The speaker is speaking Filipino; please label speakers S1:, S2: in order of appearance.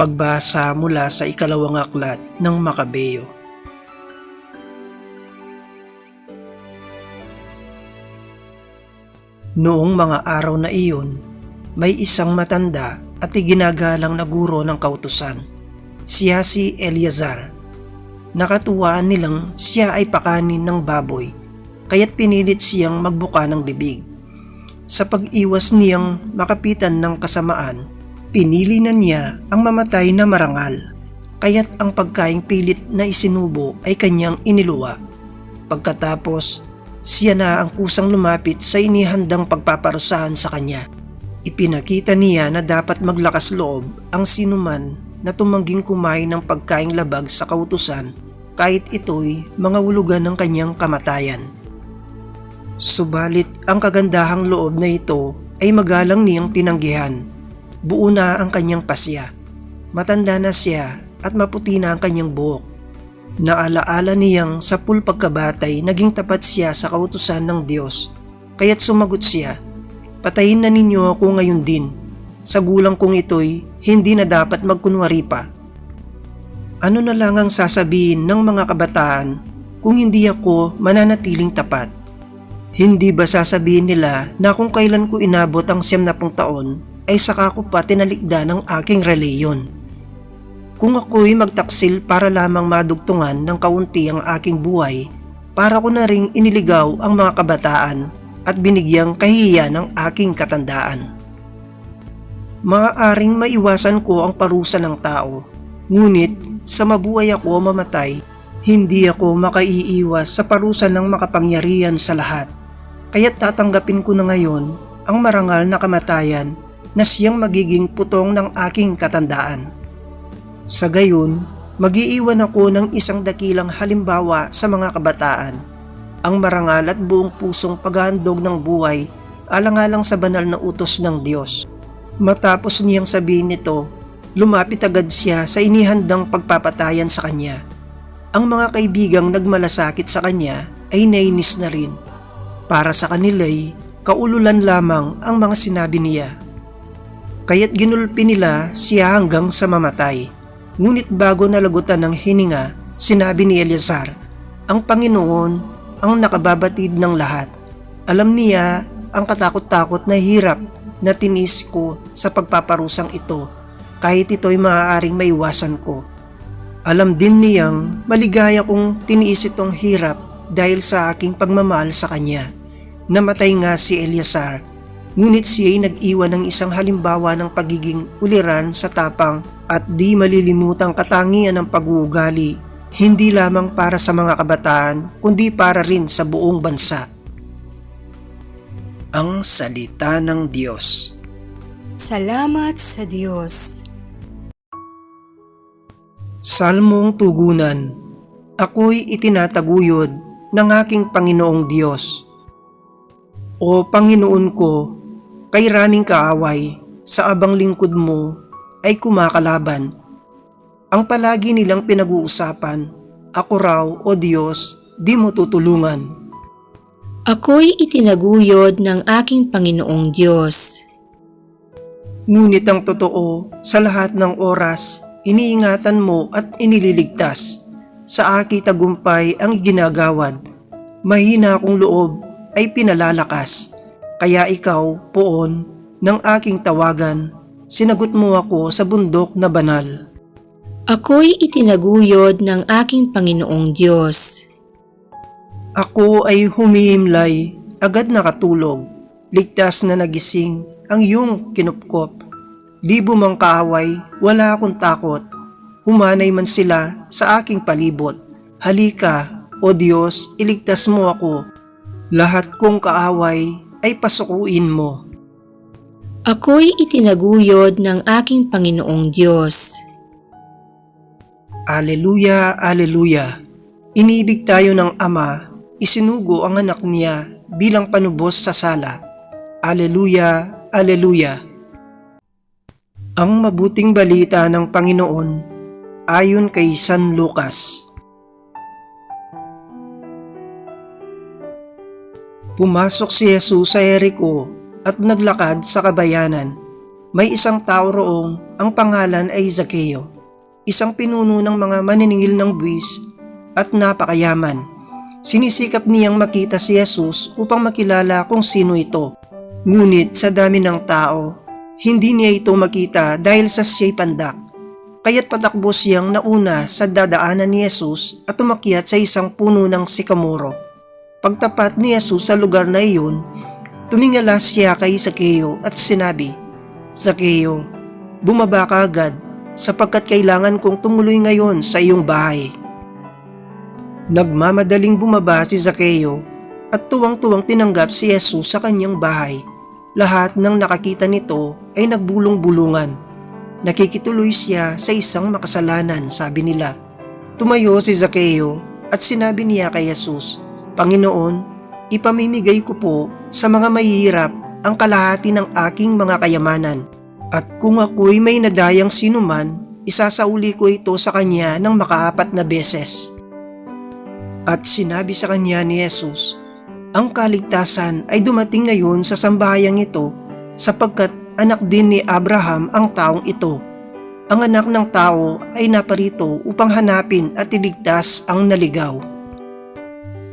S1: Pagbasa mula sa ikalawang aklat ng Makabeyo. Noong mga araw na iyon, may isang matanda at iginagalang na guro ng kautusan. Siya si Eleazar. Nakatuwaan nilang siya ay pakanin ng baboy, kaya't pinilit siyang magbuka ng bibig. Sa pag-iwas niyang makapitan ng kasamaan, pinili na niya ang mamatay na marangal. Kaya't ang pagkaing pilit na isinubo ay kanyang iniluwa. Pagkatapos, siya na ang kusang lumapit sa inihandang pagpaparusahan sa kanya. Ipinakita niya na dapat maglakas loob ang sinuman na tumangging kumain ng pagkaing labag sa kautusan kahit ito'y mga wulugan ng kanyang kamatayan. Subalit ang kagandahang loob na ito ay magalang niyang tinanggihan. Buo na ang kanyang pasya. Matanda na siya at maputi na ang kanyang buhok. Naalaala niyang sa pul pagkabatay naging tapat siya sa kautusan ng Diyos. Kaya't sumagot siya, Patayin na ninyo ako ngayon din. Sa gulang kong ito'y hindi na dapat magkunwari pa. Ano na lang ang sasabihin ng mga kabataan kung hindi ako mananatiling tapat? Hindi ba sasabihin nila na kung kailan ko inabot ang siyam na pung taon ay saka ko pa tinalikda ng aking reliyon? Kung ako'y magtaksil para lamang madugtungan ng kaunti ang aking buhay, para ko na ring iniligaw ang mga kabataan at binigyang kahiya ng aking katandaan. Maaaring maiwasan ko ang parusa ng tao, ngunit sa mabuhay ako mamatay, hindi ako makaiiwas sa parusa ng makapangyarihan sa lahat. Kaya't tatanggapin ko na ngayon ang marangal na kamatayan na siyang magiging putong ng aking katandaan. Sa gayon, magiiwan ako ng isang dakilang halimbawa sa mga kabataan. Ang marangal at buong pusong paghahandog ng buhay alang-alang sa banal na utos ng Diyos. Matapos niyang sabihin nito, lumapit agad siya sa inihandang pagpapatayan sa kanya. Ang mga kaibigang nagmalasakit sa kanya ay nainis na rin. Para sa kanila'y kaululan lamang ang mga sinabi niya. Kaya't ginulpi nila siya hanggang sa mamatay. Ngunit bago nalagutan ng hininga, sinabi ni Eleazar, ang Panginoon ang nakababatid ng lahat. Alam niya ang katakot-takot na hirap na tinis ko sa pagpaparusang ito kahit ito'y maaaring maiwasan ko. Alam din niyang maligaya kong tiniis itong hirap dahil sa aking pagmamahal sa kanya. Namatay nga si Eleazar, ngunit siya'y nag-iwan ng isang halimbawa ng pagiging uliran sa tapang at di malilimutang katangian ng pag-uugali, hindi lamang para sa mga kabataan, kundi para rin sa buong bansa. Ang Salita ng Diyos
S2: Salamat sa Diyos.
S1: Salmong Tugunan Ako'y itinataguyod ng aking Panginoong Diyos. O Panginoon ko, kay raming kaaway sa abang lingkod mo ay kumakalaban. Ang palagi nilang pinag-uusapan, ako raw o Diyos, di mo tutulungan.
S2: Ako'y itinaguyod ng aking Panginoong Diyos.
S1: Ngunit ang totoo, sa lahat ng oras, iniingatan mo at inililigtas. Sa aki tagumpay ang ginagawad. Mahina akong loob ay pinalalakas. Kaya ikaw, poon, ng aking tawagan, sinagot mo ako sa bundok na banal.
S2: Ako'y itinaguyod ng aking Panginoong Diyos.
S1: Ako ay humihimlay, agad nakatulog. Ligtas na nagising ang iyong kinupkop. Libo mang kaaway, wala akong takot. Humanay man sila sa aking palibot. Halika, O Diyos, iligtas mo ako. Lahat kong kaaway ay pasukuin mo.
S2: Ako'y itinaguyod ng aking Panginoong Diyos.
S1: Aleluya, aleluya. Inibig tayo ng Ama, isinugo ang anak niya bilang panubos sa sala. Aleluya, aleluya. Ang mabuting balita ng Panginoon ayon kay San Lucas. Pumasok si Jesus sa Jericho at naglakad sa kabayanan. May isang tao roong ang pangalan ay Zakeo, isang pinuno ng mga maniningil ng buwis at napakayaman. Sinisikap niyang makita si Jesus upang makilala kung sino ito. Ngunit sa dami ng tao, hindi niya ito makita dahil sa siya'y pandak. Kaya't patakbo siyang nauna sa dadaanan ni Jesus at umakyat sa isang puno ng sikamoro. Pagtapat ni Jesus sa lugar na iyon, tumingala siya kay Sakeo at sinabi, Sakeo, bumaba ka agad sapagkat kailangan kong tumuloy ngayon sa iyong bahay. Nagmamadaling bumaba si Sakeo at tuwang-tuwang tinanggap si Jesus sa kanyang bahay. Lahat ng nakakita nito ay nagbulong-bulungan. Nakikituloy siya sa isang makasalanan, sabi nila. Tumayo si Zakeo at sinabi niya kay Jesus, Panginoon, ipamimigay ko po sa mga mahihirap ang kalahati ng aking mga kayamanan. At kung ako'y may nadayang sinuman, isasauli ko ito sa kanya ng makaapat na beses. At sinabi sa kanya ni Jesus, Ang kaligtasan ay dumating ngayon sa sambahayang ito sapagkat anak din ni Abraham ang taong ito. Ang anak ng tao ay naparito upang hanapin at iligtas ang naligaw.